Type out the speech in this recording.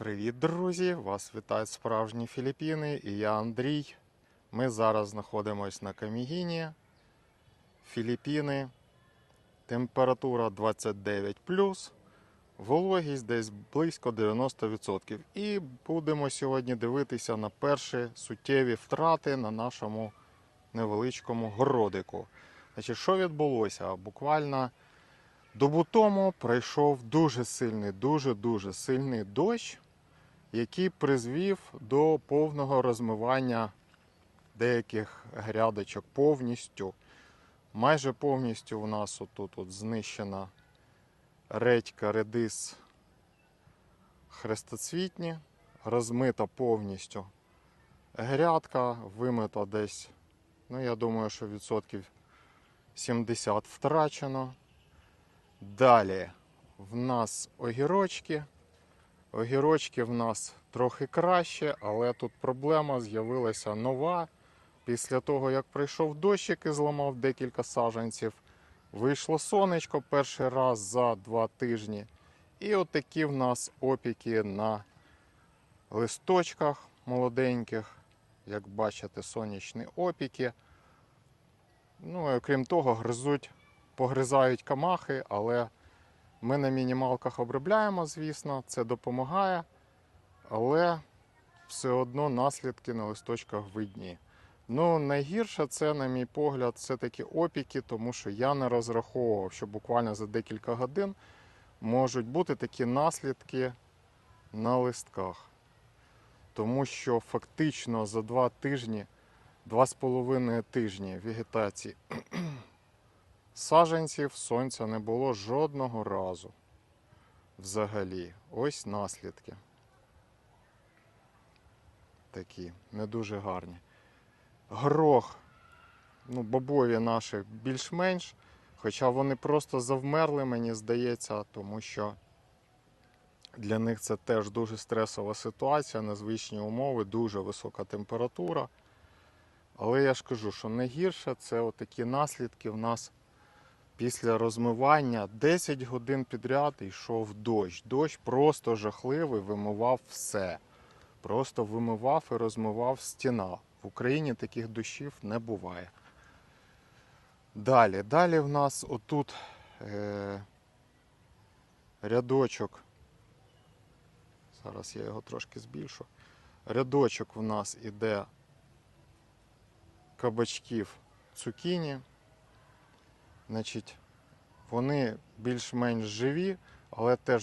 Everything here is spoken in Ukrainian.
Привіт, друзі! Вас вітають справжні Філіппіни і я Андрій. Ми зараз знаходимося на Камігіні, Філіппіни. Температура 29 вологість десь близько 90%. І будемо сьогодні дивитися на перші суттєві втрати на нашому невеличкому городику. Значить, що відбулося? Буквально добу тому пройшов дуже сильний, дуже-дуже сильний дощ, який призвів до повного розмивання деяких грядочок повністю. Майже повністю у нас отут от знищена редька, редис хрестоцвітні, розмита повністю грядка, вимита десь, ну я думаю, що відсотків 70 втрачено. Далі в нас огірочки. Огірочки в нас трохи краще, але тут проблема з'явилася нова. Після того, як прийшов дощик і зламав декілька саджанців, вийшло сонечко перший раз за два тижні. І отакі в нас опіки на листочках молоденьких. Як бачите, сонячні опіки. Ну, і окрім того, гризуть, погризають камахи, але ми на мінімалках обробляємо, звісно, це допомагає, але все одно наслідки на листочках видні. Ну, найгірше це, на мій погляд, все таки опіки, тому що я не розраховував, що буквально за декілька годин можуть бути такі наслідки на листках. Тому що фактично за два тижні, два з половиною тижні вегетації саджанців сонця не було жодного разу. Взагалі. Ось наслідки. Такі, не дуже гарні. Горох, ну, бобові наші більш-менш, хоча вони просто завмерли, мені здається, тому що для них це теж дуже стресова ситуація, незвичні умови, дуже висока температура. Але я ж кажу, що найгірше це отакі наслідки в нас після розмивання 10 годин підряд йшов дощ. Дощ просто жахливий, вимивав все. Просто вимивав і розмивав стіна. В Україні таких дощів не буває. Далі, далі в нас отут е, рядочок. Зараз я його трошки збільшу. Рядочок в нас іде кабачків цукіні. Значить, вони більш-менш живі, але теж